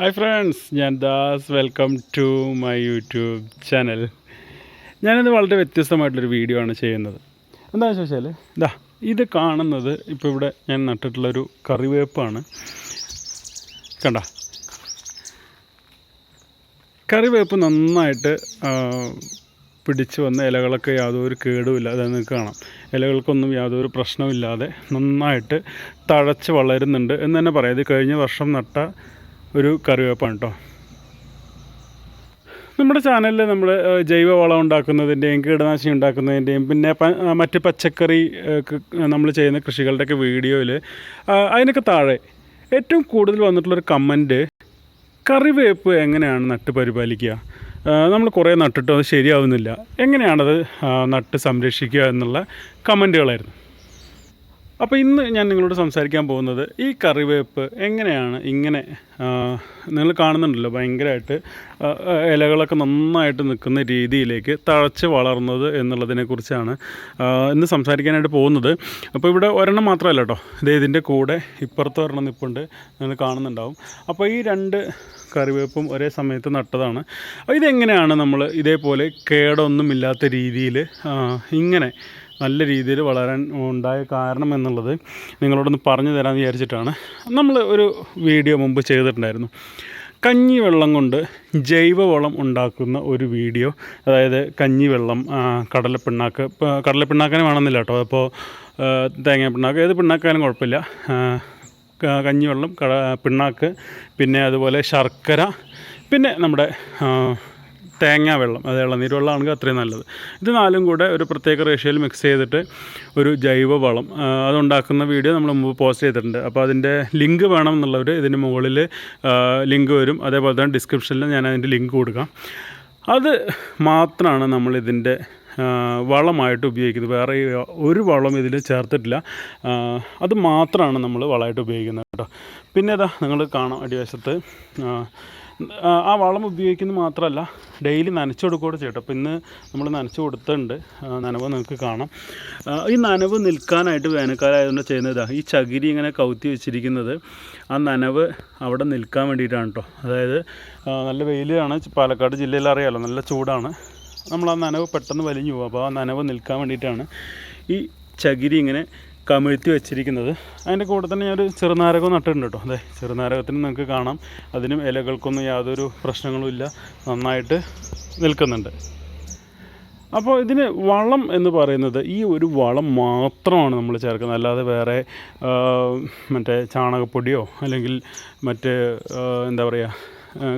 Hi friends ഞാൻ Das. Welcome to my YouTube channel ഞാനിത് വളരെ വ്യത്യസ്തമായിട്ടൊരു വീഡിയോ ആണ് ചെയ്യുന്നത്. എന്താണെന്ന് ചോദിച്ചാൽ ഇതാ ഇത് കാണുന്നത് ഇപ്പോൾ ഇവിടെ ഞാൻ നട്ടിട്ടുള്ളൊരു കറിവേപ്പാണ്. കണ്ട? കറിവേപ്പ് നന്നായിട്ട് പിടിച്ച് വന്ന ഇലകളൊക്കെ യാതൊരു കേടുമില്ല അത് നിങ്ങൾക്ക് കാണാം. ഇലകൾക്കൊന്നും യാതൊരു പ്രശ്നമില്ലാതെ നന്നായിട്ട് തഴച്ച് വളരുന്നുണ്ട് എന്ന് തന്നെ പറയാം. ഇത് കഴിഞ്ഞ വർഷം നട്ട ഒരു കറിവേപ്പാണ് കേട്ടോ നമ്മുടെ ചാനലിൽ നമ്മൾ ജൈവ വളം ഉണ്ടാക്കുന്നതിന്റെയും കീടനാശിനി ഉണ്ടാക്കുന്നതിന്റെയും പിന്നെ മറ്റ് പച്ചക്കറി നമ്മൾ ചെയ്യുന്ന കൃഷികളുടെയൊക്കെ വീഡിയോയിൽ അതിനൊക്കെ താഴെ ഏറ്റവും കൂടുതൽ വന്നിട്ടുള്ളൊരു കമന്റ് കറിവേപ്പ് എങ്ങനെയാണ് നട്ട് പരിപാലിക്കുക? നമ്മൾ കുറേ നട്ടിട്ടും അത് ശരിയാവുന്നില്ല. എങ്ങനെയാണത് നട്ട് സംരക്ഷിക്കുക എന്നുള്ള കമന്റുകളായിരുന്നു അപ്പോൾ ഇന്ന് ഞാൻ നിങ്ങളോട് സംസാരിക്കാൻ പോകുന്നത് ഈ കറിവേപ്പ് എങ്ങനെയാണ് ഇങ്ങനെ നിങ്ങൾ കാണുന്നുണ്ടല്ലോ ഭയങ്കരമായിട്ട് ഇലകളൊക്കെ നന്നായിട്ട് നിൽക്കുന്ന രീതിയിലേക്ക് തഴച്ച് വളർന്നത് എന്നുള്ളതിനെക്കുറിച്ചാണ് ഇന്ന് സംസാരിക്കാനായിട്ട് പോകുന്നത്. അപ്പോൾ ഇവിടെ ഒരെണ്ണം മാത്രമല്ല കേട്ടോ. ഇത് ഇതിന്റെ കൂടെ ഇപ്പുറത്ത് ഒരെണ്ണം നിൽപ്പുണ്ട് നിങ്ങൾ കാണുന്നുണ്ടാവും. അപ്പോൾ ഈ രണ്ട് കറിവേപ്പും ഒരേ സമയത്ത് നട്ടതാണ്. അപ്പോൾ ഇതെങ്ങനെയാണ് നമ്മൾ ഇതേപോലെ കേടൊന്നുമില്ലാത്ത രീതിയിൽ ഇങ്ങനെ നല്ല രീതിയിൽ വളരാൻ ഉണ്ടായ കാരണം എന്നുള്ളത് നിങ്ങളോടൊന്ന് പറഞ്ഞു തരാമെന്ന് വിചാരിച്ചിട്ടാണ്. നമ്മൾ ഒരു വീഡിയോ മുമ്പ് ചെയ്തിട്ടുണ്ടായിരുന്നു. കഞ്ഞിവെള്ളം കൊണ്ട് ജൈവവളം ഉണ്ടാക്കുന്ന ഒരു വീഡിയോ. അതായത് കഞ്ഞിവെള്ളം കടലപ്പിണ്ണാക്ക്. കടലപ്പിണ്ണാക്കിനെ വേണമെന്നില്ല കേട്ടോ. അപ്പോൾ തേങ്ങ പിണ്ണാക്ക് ഏത് പിണ്ണാക്കായാലും കുഴപ്പമില്ല. കഞ്ഞിവെള്ളം കട പിണ്ണാക്ക് പിന്നെ അതുപോലെ ശർക്കര പിന്നെ നമ്മുടെ തേങ്ങാ വെള്ളം അത് ഇളനീര് വെള്ളമാണെങ്കിൽ അത്രയും നല്ലത്. ഇത് നാലും കൂടെ ഒരു പ്രത്യേക റേഷ്യയിൽ മിക്സ് ചെയ്തിട്ട് ഒരു ജൈവ വളം അതുണ്ടാക്കുന്ന വീഡിയോ നമ്മൾ മുമ്പ് പോസ്റ്റ് ചെയ്തിട്ടുണ്ട്. അപ്പോൾ അതിന്റെ ലിങ്ക് വേണം എന്നുള്ളവർ ഇതിന് മുകളിൽ ലിങ്ക് വരും. അതേപോലെ തന്നെ ഡിസ്ക്രിപ്ഷനിൽ ഞാൻ അതിന്റെ ലിങ്ക് കൊടുക്കാം. അത് മാത്രമാണ് നമ്മളിതിന്റെ വളമായിട്ട് ഉപയോഗിക്കുന്നത്. വേറെ ഒരു വളം ഇതിൽ ചേർത്തിട്ടില്ല. അത് മാത്രമാണ് നമ്മൾ വളമായിട്ട് ഉപയോഗിക്കുന്നത് കേട്ടോ. പിന്നെ ഇതാ നിങ്ങൾ കാണാം അടിവശത്ത്. ആ, വളം ഉപയോഗിക്കുന്നത് മാത്രമല്ല ഡെയിലി നനച്ചു കൊടുക്കുകയോടെ ചെയ്യട്ടോ അപ്പോൾ ഇന്ന് നമ്മൾ നനച്ചു കൊടുത്തിട്ടുണ്ട്. നനവ് നിങ്ങൾക്ക് കാണാം. ഈ നനവ് നിൽക്കാനായിട്ട് വേനൽക്കാലമായതുകൊണ്ട് ചെയ്യുന്നതാണ് ഈ ചകിരി ഇങ്ങനെ കൗത്തി വെച്ചിരിക്കുന്നത് ആ നനവ് അവിടെ നിൽക്കാൻ വേണ്ടിയിട്ടാണ് കേട്ടോ. അതായത് നല്ല വെയിലാണ്. പാലക്കാട് ജില്ലയിൽ അറിയാമല്ലോ നല്ല ചൂടാണ്. നമ്മൾ ആ നനവ് പെട്ടെന്ന് വലിഞ്ഞു പോകും അപ്പോൾ ആ നനവ് നിൽക്കാൻ വേണ്ടിയിട്ടാണ് ഈ ചകിരി ഇങ്ങനെ കമിഴ്ത്തി വെച്ചിരിക്കുന്നത്. അതിന്റെ കൂടെ തന്നെ ഞാനൊരു ചെറുനാരകം നട്ടിട്ടുണ്ട് കേട്ടോ. അതെ ചെറുനാരകത്തിന് നിങ്ങൾക്ക് കാണാം. അതിനും ഇലകൾക്കൊന്നും യാതൊരു പ്രശ്നങ്ങളുമില്ല നന്നായിട്ട് നിൽക്കുന്നുണ്ട്. അപ്പോൾ ഇതിന് വളം എന്ന് പറയുന്നത് ഈ ഒരു വളം മാത്രമാണ് നമ്മൾ ചേർക്കുന്നത്. അല്ലാതെ വേറെ മറ്റേ ചാണകപ്പൊടിയോ അല്ലെങ്കിൽ മറ്റ് എന്താ പറയുക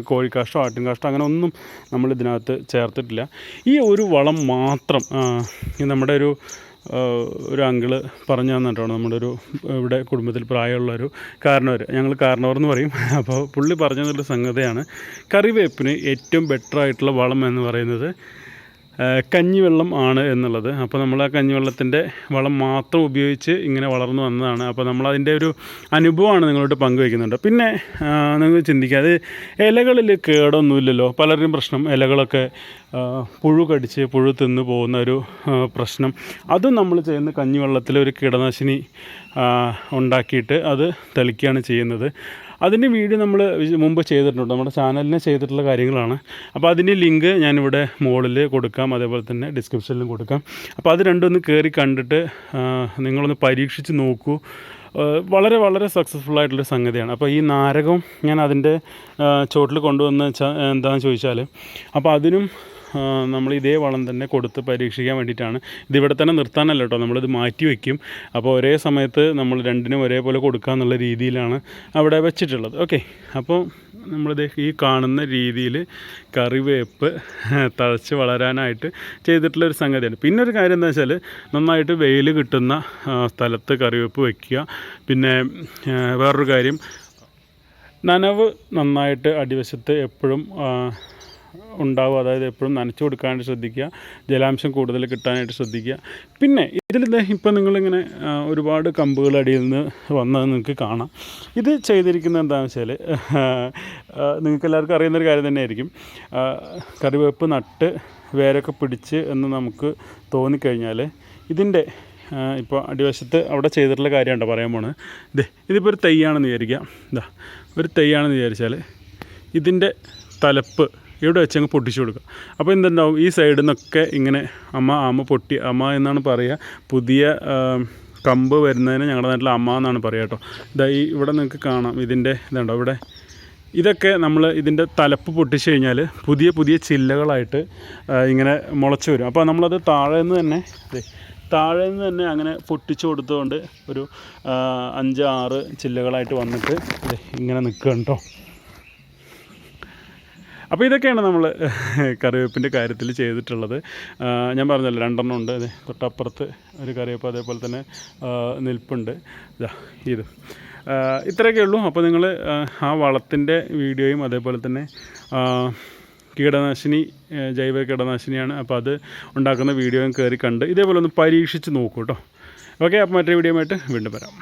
കോഴിക്കാഷ്ടോ ആട്ടിൻകാഷ്ടോ അങ്ങനെ ഒന്നും നമ്മൾ ഇതിനകത്ത് ചേർത്തിട്ടില്ല. ഈ ഒരു വളം മാത്രം നമ്മുടെ ഒരു ഒരു അങ്കിൾ പറഞ്ഞു തന്നിട്ടാണ് നമ്മുടെ ഒരു ഇവിടെ കുടുംബത്തിൽ പ്രായമുള്ള ഒരു കാരണവർ ഞങ്ങൾ കാരണവർ എന്ന് പറയും. അപ്പോൾ പുള്ളി പറഞ്ഞു തന്നൊരു സംഗതിയാണ് കറിവേപ്പിന് ഏറ്റവും ബെറ്റർ ആയിട്ടുള്ള വളം എന്ന് പറയുന്നത് കഞ്ഞിവെള്ളം ആണ് എന്നുള്ളത്. അപ്പോൾ നമ്മൾ ആ കഞ്ഞിവെള്ളത്തിന്റെ വളം മാത്രം ഉപയോഗിച്ച് ഇങ്ങനെ വളർന്നു വന്നതാണ്. അപ്പോൾ നമ്മളതിന്റെ ഒരു അനുഭവമാണ് നിങ്ങളോട് പങ്കുവയ്ക്കുന്നുണ്ട്. പിന്നെ നിങ്ങൾ ചിന്തിക്കുക അത് ഇലകളിൽ കേടൊന്നുമില്ലല്ലോ. പലരുടെയും പ്രശ്നം ഇലകളൊക്കെ പുഴു കടിച്ച് പുഴു തിന്ന് പോകുന്ന ഒരു പ്രശ്നം. അതും നമ്മൾ ചെയ്യുന്ന കഞ്ഞിവെള്ളത്തിൽ ഒരു കീടനാശിനി ഉണ്ടാക്കിയിട്ട് അത് തെളിക്കുകയാണ് ചെയ്യുന്നത്. അതിന്റെ വീഡിയോ നമ്മൾ മുമ്പ് ചെയ്തിട്ടുണ്ട്. നമ്മുടെ ചാനലിന് ചെയ്തിട്ടുള്ള കാര്യങ്ങളാണ്. അപ്പോൾ അതിന്റെ ലിങ്ക് ഞാനിവിടെ മുകളിൽ കൊടുക്കാം. അതേപോലെ തന്നെ ഡിസ്ക്രിപ്ഷനിലും കൊടുക്കാം. അപ്പോൾ അത് രണ്ടും ഒന്ന് കയറി കണ്ടിട്ട് നിങ്ങളൊന്ന് പരീക്ഷിച്ച് നോക്കൂ. വളരെ വളരെ സക്സസ്ഫുൾ ആയിട്ടുള്ള സംഗതിയാണ്. അപ്പോൾ ഈ നാരകം ഞാൻ അതിന്റെ ചോട്ടിൽ കൊണ്ടുവന്ന് എന്താണെന്ന് ചോദിച്ചാൽ അപ്പോൾ അതിനും നമ്മൾ ഇതേ വളം തന്നെ കൊടുത്ത് പരീക്ഷിക്കാൻ വേണ്ടിയിട്ടാണ്. ഇതിവിടെ തന്നെ നിർത്താനല്ല കേട്ടോ. നമ്മളിത് മാറ്റി വയ്ക്കും അപ്പോൾ ഒരേ സമയത്ത് നമ്മൾ രണ്ടിനും ഒരേപോലെ കൊടുക്കുക എന്നുള്ള രീതിയിലാണ് അവിടെ വെച്ചിട്ടുള്ളത്. ഓക്കെ. അപ്പോൾ നമ്മളിത് ഈ കാണുന്ന രീതിയിൽ കറിവേപ്പ് തഴച്ച് വളരാനായിട്ട് ചെയ്തിട്ടുള്ളൊരു സംഗതിയാണ്. പിന്നെ ഒരു കാര്യം എന്താ വെച്ചാൽ നന്നായിട്ട് വെയിൽ കിട്ടുന്ന സ്ഥലത്ത് കറിവേപ്പ് വയ്ക്കുക പിന്നെ വേറൊരു കാര്യം നനവ് നന്നായിട്ട് അടിവശത്ത് എപ്പോഴും ഉണ്ടാവും. അതായത് എപ്പോഴും നനച്ചു കൊടുക്കാനായിട്ട് ശ്രദ്ധിക്കുക ജലാംശം കൂടുതൽ കിട്ടാനായിട്ട് ശ്രദ്ധിക്കുക. പിന്നെ ഇതിൽ ഇപ്പം നിങ്ങളിങ്ങനെ ഒരുപാട് കമ്പുകൾ അടിയിൽ നിന്ന് വന്നത് നിങ്ങൾക്ക് കാണാം. ഇത് ചെയ്തിരിക്കുന്നത് എന്താണെന്ന് വെച്ചാൽ നിങ്ങൾക്ക് എല്ലാവർക്കും അറിയുന്നൊരു കാര്യം തന്നെയായിരിക്കും. കറിവേപ്പ് നട്ട് വേരൊക്കെ പിടിച്ച് എന്ന് നമുക്ക് തോന്നിക്കഴിഞ്ഞാൽ ഇതിന്റെ ഇപ്പോൾ അടിവശത്ത് അവിടെ ചെയ്തിട്ടുള്ള കാര്യമുണ്ടോ പറയാൻ പോണത്. ഇതേ ഇതിപ്പോൾ ഒരു തെയ്യാണെന്ന് വിചാരിക്കാം ഇതാ ഒരു തെയ്യാണെന്ന് വിചാരിച്ചാൽ ഇതിന്റെ തലപ്പ് ഇവിടെ വെച്ച് അങ്ങ് പൊട്ടിച്ചു കൊടുക്കുക. അപ്പോൾ എന്തുണ്ടാവും? ഈ സൈഡിൽ നിന്നൊക്കെ ഇങ്ങനെ അമ്മ അമ്മ പൊട്ടി അമ്മ എന്നാണ് പറയുക. പുതിയ കമ്പ് വരുന്നതിന് ഞങ്ങളുടെ നാട്ടിൽ അമ്മ എന്നാണ് പറയുക കേട്ടോ. ഇതാ ഈ ഇവിടെ നിങ്ങൾക്ക് കാണാം. ഇതിന്റെ ഇതുണ്ടോ? ഇവിടെ ഇതൊക്കെ നമ്മൾ ഇതിന്റെ തലപ്പ് പൊട്ടിച്ച് കഴിഞ്ഞാൽ പുതിയ പുതിയ ചില്ലകളായിട്ട് ഇങ്ങനെ മുളച്ചു വരും. അപ്പോൾ നമ്മളത് താഴെ നിന്ന് തന്നെ താഴെ നിന്ന് തന്നെ അങ്ങനെ പൊട്ടിച്ചു കൊടുത്തുകൊണ്ട് ഒരു അഞ്ച് ആറ് ചില്ലകളായിട്ട് വന്നിട്ട് ഇങ്ങനെ നിൽക്കുക കേട്ടോ. അപ്പോൾ ഇതൊക്കെയാണ് നമ്മൾ കറിവേപ്പിന്റെ കാര്യത്തിൽ ചെയ്തിട്ടുള്ളത്. ഞാൻ പറഞ്ഞല്ലോ രണ്ടെണ്ണം ഉണ്ട്. തൊട്ടപ്പുറത്ത് ഒരു കറിവേപ്പ് അതേപോലെ തന്നെ നിൽപ്പുണ്ട്. ഇതാ. ഇത് ഇത്രയൊക്കെ ഉള്ളൂ. അപ്പോൾ നിങ്ങൾ ആ വളത്തിന്റെ വീഡിയോയും അതേപോലെ തന്നെ കീടനാശിനി ജൈവ കീടനാശിനിയാണ്. അപ്പോൾ അത് ഉണ്ടാക്കുന്ന വീഡിയോയും കയറി കണ്ട് ഇതേപോലെ ഒന്ന് പരീക്ഷിച്ച് നോക്കൂ കേട്ടോ. ഓക്കെ അപ്പോൾ മറ്റൊരു വീഡിയോ ആയിട്ട് വീണ്ടും വരാം.